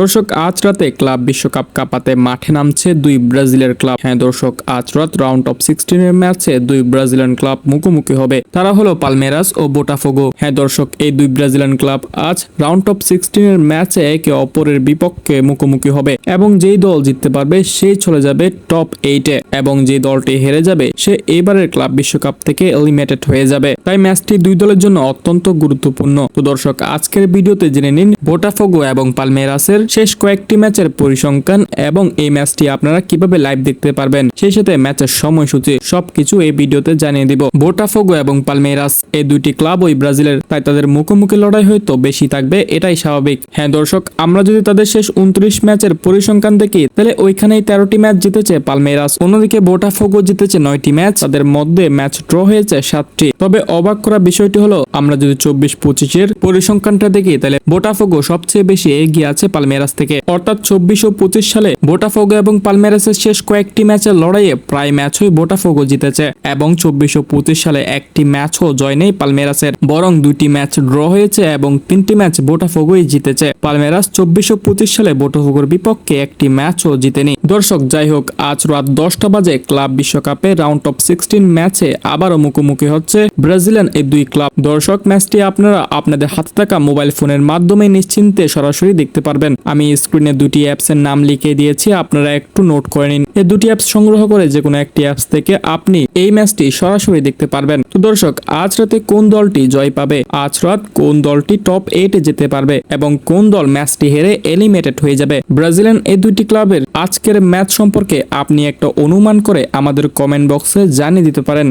দর্শক, আজ রাতে ক্লাব বিশ্বকাপ কাপাতে মাঠে নামছে দুই ব্রাজিলের ক্লাব। হ্যাঁ দর্শক, আজ রাত রাউন্ড অফ সিক্সটিনের ম্যাচে দুই ব্রাজিলিয়ান ক্লাব মুখোমুখি হবে। তারা হলো পালমেরাস ও বোটাফোগো। হ্যাঁ দর্শক, এই দুই ব্রাজিলিয়ান ক্লাব আজ রাউন্ড অফ সিক্সটিনের ম্যাচে একে অপরের বিপক্ষে মুখোমুখি হবে এবং যেই দল জিততে পারবে সেই চলে যাবে টপ এইটে এবং যে দলটি হেরে যাবে, সে এবারের ক্লাব বিশ্বকাপ থেকে এলিমিনেটেড হয়ে যাবে। তাই ম্যাচটি দুই দলের জন্য অত্যন্ত গুরুত্বপূর্ণ। তো দর্শক, আজকের ভিডিওতে জেনে নিন বোটাফোগো এবং পালমেরাসের শেষ কয়েকটি ম্যাচের পরিসংখ্যান এবং এই ম্যাচটি আপনারা কীভাবে লাইভ দেখতে পারবেন, সেই সাথে ম্যাচের সময়সূচি সবকিছু এই ভিডিওতে জানিয়ে দিব। বোটাফোগো এবং পালমেরাস এই দুইটি ক্লাব ওই ব্রাজিলের, তাই তাদের মুখোমুখি লড়াই হয়তো বেশি থাকবে, এটাই স্বাভাবিক। হ্যাঁ দর্শক, আমরা যদি তাদের শেষ উনত্রিশ ম্যাচের পরিসংখ্যান দেখি, তাহলে ওইখানেই তেরোটি ম্যাচ জিতেছে পালমেরাস অন্যদিকে বোটাফোগো জিতেছে নয়টি ম্যাচ, তাদের মধ্যে ম্যাচ ড্র হয়েছে সাতটি। তবে অবাক করা বিষয়টি হলো, আমরা যদি চব্বিশ পঁচিশের পরিসংখ্যানটা দেখি, তাহলে বোটাফোগো সবচেয়ে বেশি এগিয়ে আছে পালমেরাস থেকে। অর্থাৎ চব্বিশ ও পঁচিশ সালে বোটাফোগো এবং পালমেরাসের শেষ কয়েকটি ম্যাচের লড়াইয়ে প্রায় ম্যাচই বোটাফোগো জিতেছে এবং চব্বিশ ও পঁচিশ সালে একটি ম্যাচও জয় নেই পালমেরাসের বরং দুইটি ম্যাচ ড্র হয়েছে এবং তিনটি ম্যাচ বোটাফোগোই জিতেছে। পালমেরাস চব্বিশ ও পঁচিশ সালে বোটাফোগোর বিপক্ষে একটি ম্যাচও জিতেনি। দর্শক, যাই হোক, আজ রাত দশটা বাজে ক্লাব বিশ্বকাপে রাউন্ড অফ সিক্সটিন ম্যাচে আবারও মুখোমুখি হচ্ছে ব্রাজিলিয়ান এই দুই ক্লাব। দর্শক, ম্যাচটি আপনারা আপনাদের হাতে থাকা মোবাইল ফোনের মাধ্যমে নিশ্চিন্তে সরাসরি দেখতে পারবেন। আমি স্ক্রিনে দুটি অ্যাপসের নাম লিখে দিয়েছি, আপনারা একটু নোট করে নিন। এই দুটি অ্যাপস সংগ্রহ করে যে কোনো একটি অ্যাপস থেকে আপনি এই ম্যাচটি সরাসরি দেখতে পারবেন। তো দর্শক, আজ রাতে কোন দলটি জয় পাবে? আজ রাত কোন দলটি টপ এইটে যেতে পারবে? এবং কোন দল ম্যাচটি হেরে এলিমিনেটেড হয়ে যাবে? ব্রাজিলিয়ান এই দুইটি ক্লাবের আজকের ম্যাচ সম্পর্কে আপনি একটা অনুমান করে আমাদের কমেন্ট বক্সে জানিয়ে দিতে পারেন।